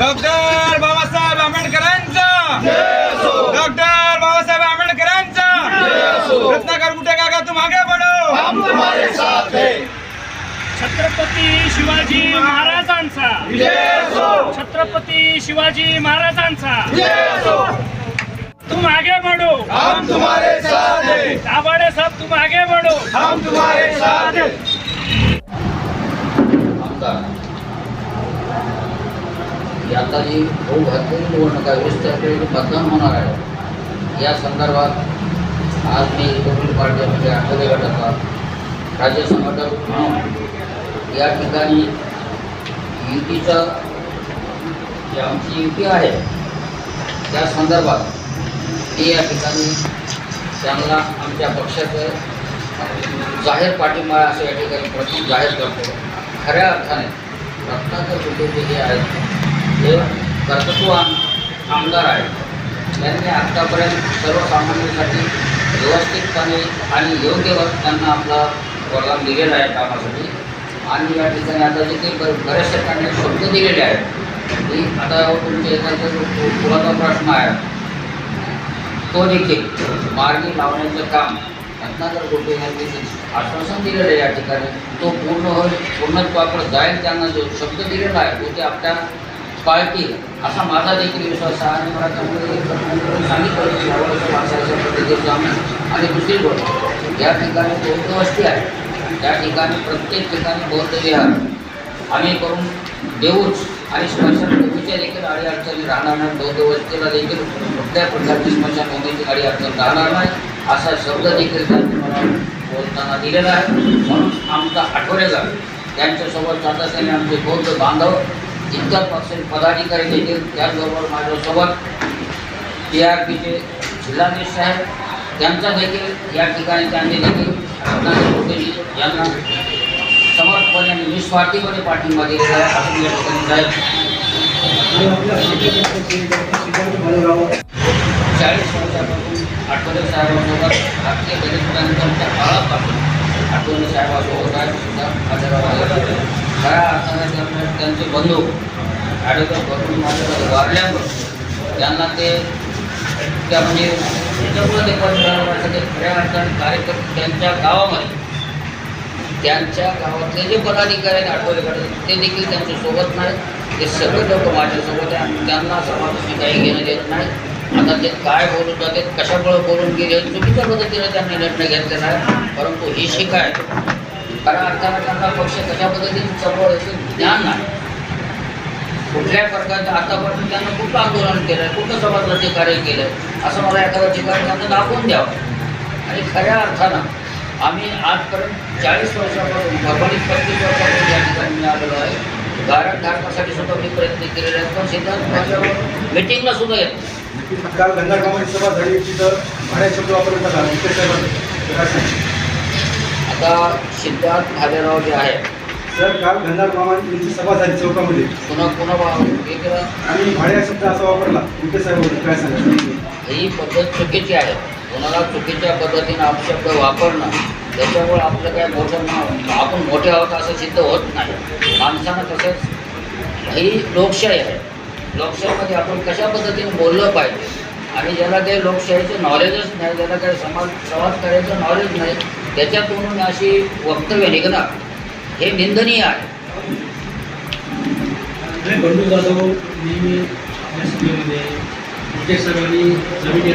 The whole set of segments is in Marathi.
डॉक्टर बाबासाहेब आंबेडकरांचा! डॉक्टर बाबासाहेब आंबेडकरांचा! रत्नाकर कुठे काका? तुम आगे बढ़ो छत्रपती शिवाजी महाराजांचा! छत्रपती शिवाजी महाराजांचा! तुम आगे बढ़ो हम तुम्हारे साथ हैं। दाभाडे साहब तुम आगे बढ़ो हम तुम्हारे साथ हैं। आमदार जी भाऊ घातलेली निवडणूक आहे वीस तारखेला मतदान होणार आहे. या संदर्भात आज मी रिपब्लिक पार्टी म्हणजे आठवले गटाचा राज्य संघटक म्हणून या ठिकाणी युतीचा जी आमची युती आहे त्या संदर्भात मी या ठिकाणी त्यांना आमच्या पक्षाचं जाहीर पाठिंबा असं या ठिकाणी प्रथम जाहीर करतो. खऱ्या अर्थाने रक्ताचं कुटुंबे जे आहेत हे कर्तृत्ववान आमदार आहेत. त्यांनी आत्तापर्यंत सर्वसामान्यांसाठी व्यवस्थितपणे आणि योग्य व- त्यांना आपला वरदान दिलेलं आहे कामासाठी. आणि या ठिकाणी आता जे काही बर- बऱ्याचशा त्यांनी शब्द दिलेले आहेत. की आता तुमच्या एखादा जो पु- पुराचा प्रश्न आहे तो देखील मार्गी लावण्याचं काम रत्नाकर गोटे यांनी आश्वासन दिलेलं आहे या ठिकाणी तो पूर्ण होईल पूर्णत्वाकडे जाईल त्यांना जो शब्द दिलेला आहे तो ते आपल्या पाळतील असा माझा देखील विश्वास आहे. आणि मला त्यामुळे सांगितलं की यावर्षी वाचायच्या पद्धतीचं आम्ही आणि दुसरी गोष्ट या ठिकाणी बौद्ध वस्ती आहे. त्या ठिकाणी प्रत्येक ठिकाणी बौद्ध विहार. आम्ही करून देऊच आणि स्मशानभूमीच्या देखील अडी अडचणी राहणार नाही. बौद्ध वस्तीला देखील कुठल्या प्रकारची स्मशानभूमीची अडी अडचण राहणार नाही. असा शब्द देखील त्यांनी मला बोलताना दिलेला आहे. म्हणून आमचा आठवड्याला त्यांच्यासोबत जात असताना आमचे बौद्ध बांधव इतर पक्षाचे पदाधिकारी देखील त्याचबरोबर माझ्यासोबत टी आर पीचे जिल्हाधीश साहेब त्यांचा देखील या ठिकाणी त्यांनी देखील रत्नागिरी यांना समर्थपणे आणि निस्वार्थीपणे पाठिंबा दिलेला आहे असं या ठिकाणी जाहीर चाळीस वर्षापासून आठवले साहेबांसोबत भारतीय दलित काळापासून आठवले साहेबांसोबत आहे सुद्धा माझ्या खऱ्या अर्थाने त्यांना त्यांचे बंधू ॲडव्होकेट भरून माझ्याकडे वारल्यामुळं त्यांना ते त्या म्हणजे त्याच्यामुळे ते पण खऱ्या अर्थाने कार्यकर्ते त्यांच्या गावामध्ये त्यांच्या गावातले जे पदाधिकारी आहेत आठवलेकडे ते देखील त्यांच्यासोबत नाही ते सगळे लोक माझ्यासोबत आहे. आणि त्यांना समाजाशी काही घेणं देत नाही. आता ते काय बोलून जाते कशामुळे बोलून गेले चुकीच्या पद्धतीने त्यांनी निर्णय घेतलेला आहे. परंतु ही शिकाय कारण खऱ्या त्यांना पक्ष कशा पद्धतीने समोर याचं ज्ञान नाही. कुठल्याही प्रकारचं आतापर्यंत त्यांना कुठलं आंदोलन केलं आहे कुठं समाजाचे कार्य केलं आहे असं मला एखाद्या ठिकाणी त्यांना दाखवून द्यावं. आणि खऱ्या अर्थानं आम्ही आजपर्यंत चाळीस वर्षापासून भरभरीत पस्तीस वर्षापासून या ठिकाणी मी आलेलो आहे. गारक धारकासाठी सुद्धा मी प्रयत्न केलेले आहेत पण सिद्धांत माझ्यावर मिटिंगला सुद्धा येत काल गंगारकामाची सभा झाली तिथं भाड्या शब्द वापरला होता मुकेश साहेबांनी काय सांगितलं? आता सिद्धार्थ भालेराव जे आहे सर काल गंगारकामाची सभा झाली चौकामध्ये. पुन्हा पुन्हा वा- हे केलं आणि भाड्या शब्द असा वापरला मुकेश साहेबांनी काय सांगितलं ही पद्धत चुकीची आहे. कोणाला चुकीच्या पद्धतीनं अपशब्द वापरणं त्याच्यामुळे आपलं काय मोठं नाव आपण मोठे आहोत असं सिद्ध होत नाही. माणसानं तसंच ही लोकशाही आहे. लोकशाहीमध्ये आपण कशा पद्धतीने बोललं पाहिजे? आणि ज्याला काही लोकशाहीचं नॉलेजच नाही ज्याला काही समाज संवाद करायचं नॉलेज नाही त्याच्यातून अशी वक्तव्य निघणं हे निंदनीय आहे. बंडू जाधव नेहमी आपल्या सभेमध्ये जमिनी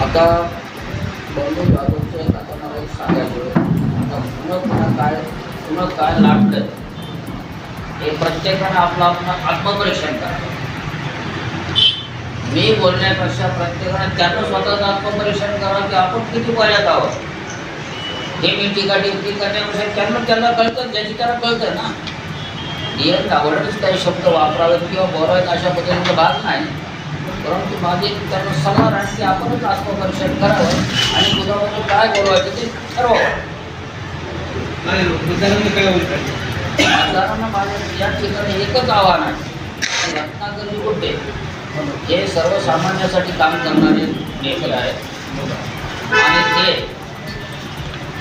आता बंडू जाधवचं आता मला एक सांगायचं आता पुन्हा पुन्हा काय पुन्हा काय लागतं हे प्रत्येकानं आपलं आपलं आत्मपरीक्षण करा. मी बोलण्यापेक्षा प्रत्येकानं त्यानं स्वतःचं आत्मपरीक्षण करा की आपण किती पाण्यात आहोत? हे मी टीका टिप्पणी करण्यापेक्षा त्यांना त्यांना कळतं ज्याची त्याला कळतं ना. नियम आवडतच काही शब्द वापरावेत किंवा बोलावेत अशा पद्धतीचा भाग नाही. परंतु माझे त्यांना सल्ला की आपणच आत्मपरीक्षण करावं आणि कुणाबद्दल काय बोलवायचं ते ठरवावं. मतदारांना माझ्या या ठिकाणी एकच आव्हान आहे. की रत्नागिरी गुड्डे हे सर्वसामान्यासाठी काम करणारे नेते आहेत. आणि ते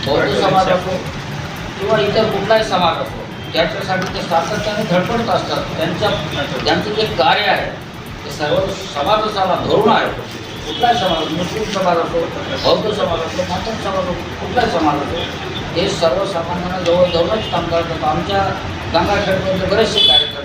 बौद्ध समाज. असो किंवा इतर कुठलाही समाज असो त्याच्यासाठी ते सातत्याने धडपडत असतात त्यांच्या त्यांचं जे कार्य आहे ते सर्व समाजाला धरून आहे. कुठलाही समाज मुस्लिम समाज असो बौद्ध समाज असो मातम समाज असो कुठलाही समाज असो हे सर्वसामान्यांना जवळ धरूनच काम करतात. आमच्या गंगाखेडमधले बरेचसे कार्यकर्ते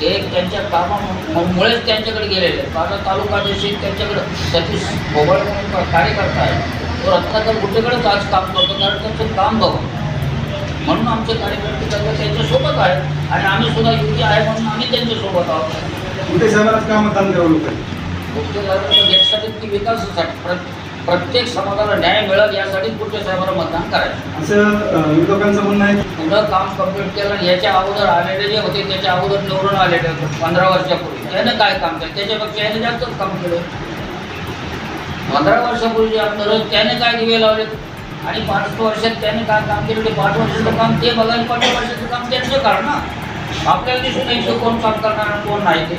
ते त्यांच्या कामामुळेच त्यांच्याकडे गेलेले. माझा तालुका देशी त्यांच्याकडे सतीश भोवळ म्हणून कार्यकर्ता आहे. तो रत्नाकर गुट्टेकडेच आज काम करतो कारण त्यांचं काम बघून म्हणून आमचे कार्यकर्ते सगळे त्यांच्यासोबत आहेत. आणि आम्ही सुद्धा युती आहे म्हणून आम्ही त्यांच्यासोबत आहोत. कुठे साहेबांनाच का मतदान करावं लोक यासाठी की विकासासाठी प्रत्येक समाजाला न्याय मिळेल यासाठी पुढच्या साहेबांना मतदान करायचं. असं विरोधकांचं म्हणणं आहे पुढं काम कंप्लीट केलं याच्या अगोदर आलेले जे होते त्याच्या अगोदर निवडून आलेले होते पंधरा वर्षापूर्वी. त्यानं काय काम केलं? त्याच्यापेक्षा याने जास्तच काम केलं पंधरा वर्षापूर्वी आमदार त्याने काय दिवे लावले? आणि पाच वर्षात त्याने काय काम केलं? ते पाच वर्षाचं काम ते बघायला पंधरा वर्षाचं काम त्यांचं कारण ना आपल्याला दिसून यायचं कोण काम करणार कोण नाही ते.